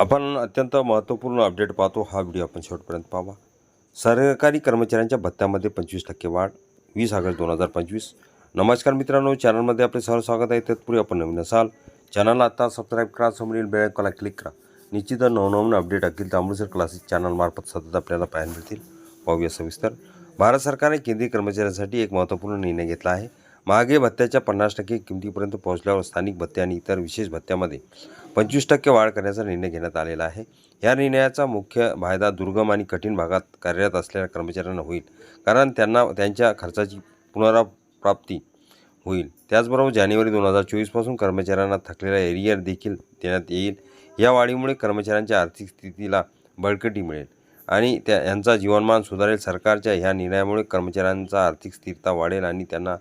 आपण अत्यंत महत्त्वपूर्ण अपडेट पाहतो. हा व्हिडिओ आपण शेवटपर्यंत पाहावा. सरकारी कर्मचाऱ्यांच्या भत्त्यामध्ये पंचवीस टक्के वाढ वीस ऑगस्ट दोन हजार पंचवीस. नमस्कार मित्रांनो चॅनलमध्ये आपले सर्व स्वागत आहे. तत्पूर्वी आपण नवीन असाल चॅनलला आता सबस्क्राईब करा समोरील बेल आयकॉनला क्लिक करा. निश्चित नवनवीन अपडेट अखिल तांबूसर क्लासेस चॅनलमार्फत सतत आपल्याला पाहायला मिळतील. पाहूया सविस्तर. भारत सरकारने केंद्रीय कर्मचाऱ्यांसाठी एक महत्त्वपूर्ण निर्णय घेतला आहे. महागाई भत्त्याच्या पन्नास टक्के किमतीपर्यंत पोहोचल्यावर स्थानिक भत्ते आणि इतर विशेष भत्त्यामध्ये पंचवीस टक्के वाढ करण्याचा निर्णय घेण्यात आलेला आहे. या निर्णयाचा मुख्य फायदा दुर्गम आणि कठीण भागात कार्यरत असलेल्या कर्मचाऱ्यांना होईल कारण त्यांना त्यांच्या खर्चाची पुनराप्राप्ती होईल. त्याचबरोबर जानेवारी दोन हजार चोवीसपासून कर्मचाऱ्यांना थकलेला एरियर देखील देण्यात येईल. या वाढीमुळे कर्मचाऱ्यांच्या आर्थिक स्थितीला बळकटी मिळेल आणि त्या यांचा जीवनमान सुधारेल. सरकारच्या ह्या निर्णयामुळे कर्मचाऱ्यांचा आर्थिक स्थिरता वाढेल आणि त्यांना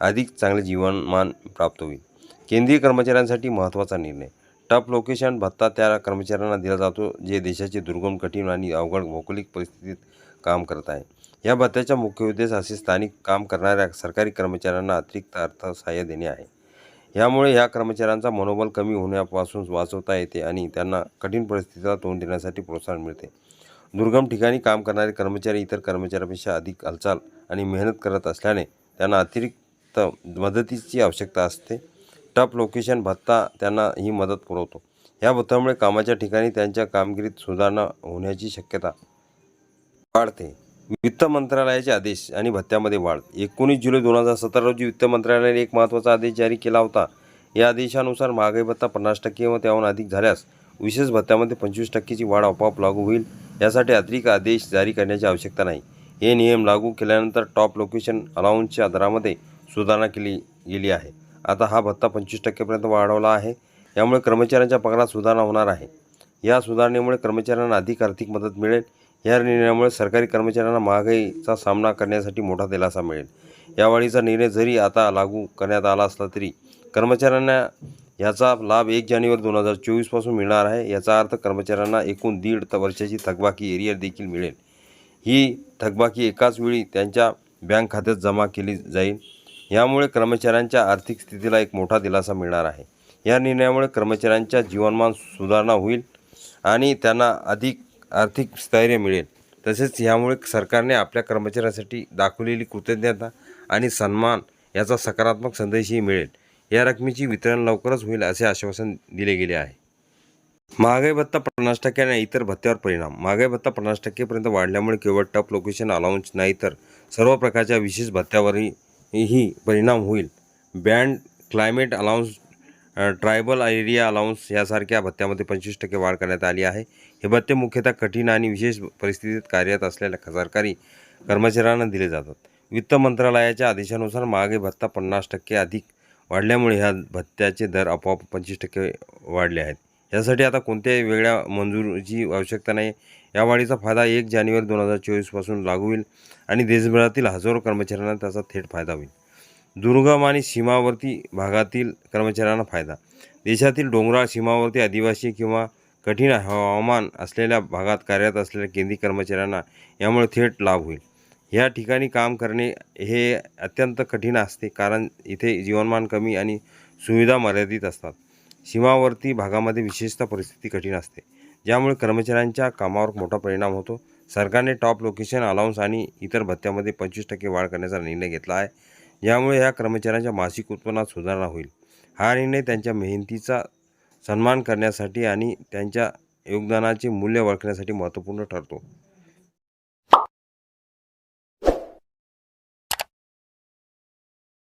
अधिक चांगले जीवनमान प्राप्त होईल. केंद्रीय कर्मचाऱ्यांसाठी महत्त्वाचा निर्णय. टप लोकेशन भत्ता त्या कर्मचाऱ्यांना दिला जातो जे देशाचे दुर्गम कठीण आणि अवघड भौगोलिक परिस्थितीत काम करत आहे. या भत्त्याचा मुख्य उद्देश असे स्थानिक काम करणाऱ्या सरकारी कर्मचाऱ्यांना अतिरिक्त अर्थसहाय्य देणे आहे. यामुळे या कर्मचाऱ्यांचा मनोबल कमी होण्यापासून वाचवता येते आणि त्यांना कठीण परिस्थितीला तोंड देण्यासाठी प्रोत्साहन मिळते. दुर्गम ठिकाणी काम करणारे कर्मचारी इतर कर्मचाऱ्यापेक्षा अधिक हालचाल आणि मेहनत करत असल्याने त्यांना अतिरिक्त मदतीची आवश्यकता असते. टप लोकेशन भत्ता त्यांना ही मदत पुरवतो. या भत्त्यामुळे कामाच्या ठिकाणी त्यांच्या कामगिरीत सुधारणा होण्याची शक्यता वाढते. वित्त मंत्रालयाचे आदेश आणि भत्त्यामध्ये वाढ. एकोणीस जुलै दोन हजार सतरा रोजी वित्त मंत्रालयाने एक महत्त्वाचा आदेश जारी केला होता. या आदेशानुसार महागाई भत्ता पन्नास टक्के व त्याहून अधिक झाल्यास विशेष भत्त्यामध्ये पंचवीस टक्केची वाढ आपोआप लागू होईल. यासाठी अतिरिक्त आदेश जारी करण्याची आवश्यकता नाही. हे नियम लागू केल्यानंतर टॉप लोकेशन अलाउन्सच्या दरामध्ये सुधारणा केली गेली आहे. आता हा भत्ता पंचवीस टक्केपर्यंत वाढवला आहे. यामुळे कर्मचाऱ्यांच्या पगारात सुधारणा होणार आहे. या सुधारणेमुळे कर्मचाऱ्यांना अधिक आर्थिक मदत मिळेल. या निर्णयामुळे सरकारी कर्मचाऱ्यांना महागाईचा सामना करण्यासाठी मोठा दिलासा मिळेल. या वाढीचा निर्णय जरी आता लागू करण्यात आला असला तरी कर्मचाऱ्यांना याचा लाभ एक जानेवारी दोन हजार चोवीसपासून मिळणार आहे. याचा अर्थ कर्मचाऱ्यांना एकूण दीड त- वर्षाची थकबाकी एरियर देखील मिळेल. ही थकबाकी एकाच वेळी त्यांच्या बँक खात्यात जमा केली जाईल. यामुळे कर्मचाऱ्यांच्या आर्थिक स्थितीला एक मोठा दिलासा मिळणार आहे. या निर्णयामुळे कर्मचाऱ्यांच्या जीवनमान सुधारणा होईल आणि त्यांना अधिक आर्थिक स्थैर्य मिळेल. तसेच यामुळे सरकारने आपल्या कर्मचाऱ्यांसाठी दाखवलेली कृतज्ञता आणि सन्मान याचा सकारात्मक संदेशही मिळेल. या रकमेची वितरण लवकरच होईल असे आश्वासन दिले गेले आहे. महागाई भत्ता पन्नास टक्के आणि इतर भत्त्यावर परिणाम. महागाई भत्ता पन्नास टक्केपर्यंत वाढल्यामुळे केवळ टप लोकेशन अलाउन्स नाही तर सर्व प्रकारच्या विशेष भत्त्यावरही ही परिणाम होईल. Band climate allowance tribal area allowance यासारख्या भत्त्यामध्ये पंचवीस टक्के वाढ करण्यात आली आहे. हे भत्ते मुख्यतः कठीण आणि विशेष परिस्थितीत कार्यरत असलेल्या सरकारी कर्मचाऱ्यांना दिले जातात. वित्त मंत्रालयाच्या आदेशानुसार मागे भत्ता पन्नास टक्के अधिक वाढल्यामुळे ह्या भत्त्याचे दर आपोआप पंचवीस टक्के वाढले आहेत. यासाठी आता कोणत्याही वेगळ्या मंजुरीची आवश्यकता नाही. या वाढीचा फायदा एक जानेवारी दोन हजार चोवीसपासून लागू होईल आणि देशभरातील हजारो कर्मचाऱ्यांना त्याचा थेट फायदा होईल. दुर्गम आणि सीमावर्ती भागातील कर्मचाऱ्यांना फायदा. देशातील डोंगराळ सीमावर्ती आदिवासी किंवा कठीण हवामान असलेल्या भागात कार्यरत असलेल्या केंद्रीय कर्मचाऱ्यांना यामुळे थेट लाभ होईल. या ठिकाणी काम करणे हे अत्यंत कठीण असते कारण इथे जीवनमान कमी आणि सुविधा मर्यादित असतात. सीमावर्ती भागामध्ये विशेषतः परिस्थिती कठीण असते ज्यामुळे कर्मचाऱ्यांच्या कामावर मोठा परिणाम होतो. सरकारने टॉप लोकेशन अलाउन्स आणि इतर भत्त्यामध्ये पंचवीस टक्के वाढ करण्याचा निर्णय घेतला आहे. यामुळे या कर्मचाऱ्यांच्या मासिक उत्पन्नात सुधारणा होईल. हा निर्णय त्यांच्या मेहनतीचा सन्मान करण्यासाठी आणि त्यांच्या योगदानाचे मूल्य ओळखण्यासाठी महत्त्वपूर्ण ठरतो.